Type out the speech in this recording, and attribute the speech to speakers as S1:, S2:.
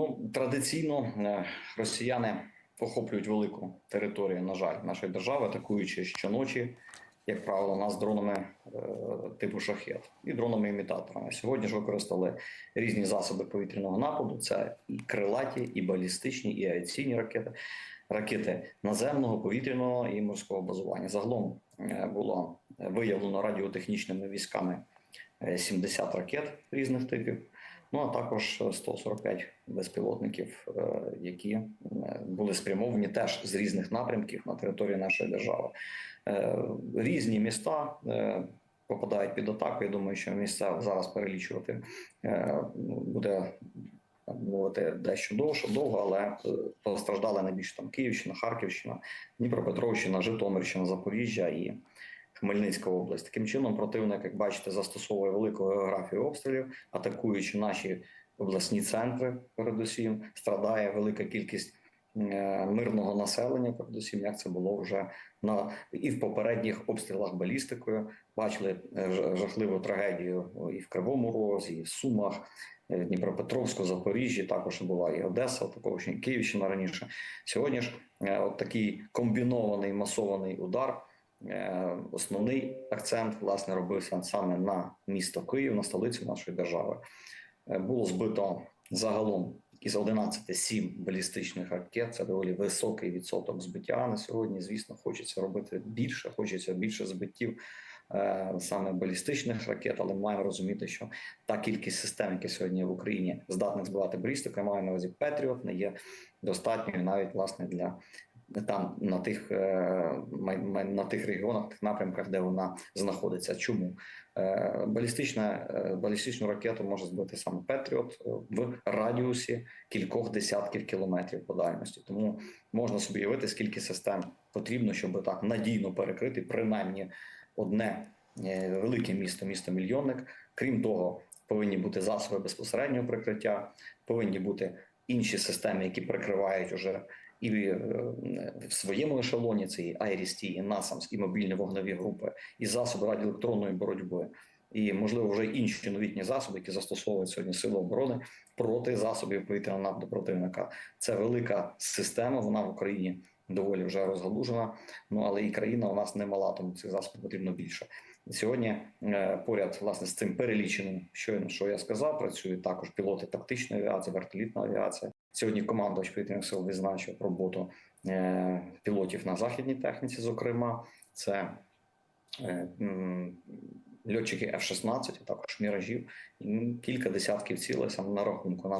S1: Ну традиційно е, росіяни охоплюють велику територію, на жаль, нашої держави, атакуючи щоночі, як правило, нас дронами е, типу шахет і дронами-імітаторами. Сьогодні ж використали різні засоби повітряного нападу: це і крилаті, і балістичні, і авіаційні ракети, ракети наземного, повітряного і морського базування. Загалом е, було виявлено радіотехнічними військами е, 70 ракет різних типів. Ну а також 145 безпілотників, е, які е, були спрямовані теж з різних напрямків на території нашої держави. Е, Різні міста попадають під атаку. Я думаю, що місця зараз перелічувати буде мовити дещо довше, довго, але постраждали найбільше там Київщина, Харківщина, Дніпропетровщина, Житомирщина, Запоріжжя і Хмельницька область. Таким чином, противник, як бачите, застосовує велику географію обстрілів, атакуючи наші обласні центри, передусім страдає велика кількість е, мирного населення. Передусім, як це було вже на і в попередніх обстрілах балістикою. Бачили е, жахливу трагедію і в Кривому Розі, і в Сумах. е, Дніпропетровську, Запоріжжі, також була і Одеса, також і Київщина раніше. Сьогодні ж от такий комбінований масований удар. Е, Основний акцент власне робився саме на місто Київ, на столицю нашої держави. Е, Було збито загалом із 11 7 балістичних ракет. Це доволі високий відсоток збиття на сьогодні. Звісно, хочеться робити більше, хочеться більше збиттів е, саме балістичних ракет, але маємо розуміти, що та кількість систем, які сьогодні в Україні здатних збивати балістику, я маю на увазі Петріот, не є достатньою навіть власне для там на тих е, на тих регіонах, тих напрямках, де вона знаходиться. Чому Е, балістична е, балістичну ракету може збити саме Петріот в радіусі кількох десятків кілометрів по дальності. Тому можна собі уявити, скільки систем потрібно, щоб так надійно перекрити принаймні одне велике місто, місто мільйонник. Крім того, повинні бути засоби безпосереднього прикриття, повинні бути інші системи, які прикривають уже і е, в своєму ешелоні це і Айрісті, і Насамс, і мобільні вогневі групи, і засоби радіоелектронної боротьби, і можливо вже інші новітні засоби, які застосовують сьогодні сили оборони проти засобів повітряного нападу противника. Це велика система. Вона в Україні доволі вже розгалужена. Ну але і країна у нас немала, тому цих засобів потрібно більше. Сьогодні е, поряд власне з цим переліченим, що я сказав, працюють також пілоти тактичної авіації, вертолітна авіація. Сьогодні командувач повітряних сил відзначив роботу е, пілотів на західній техніці. Зокрема, це е, льотчики F-16, а також міражів, і кілька десятків цілей саме на рахунку наших.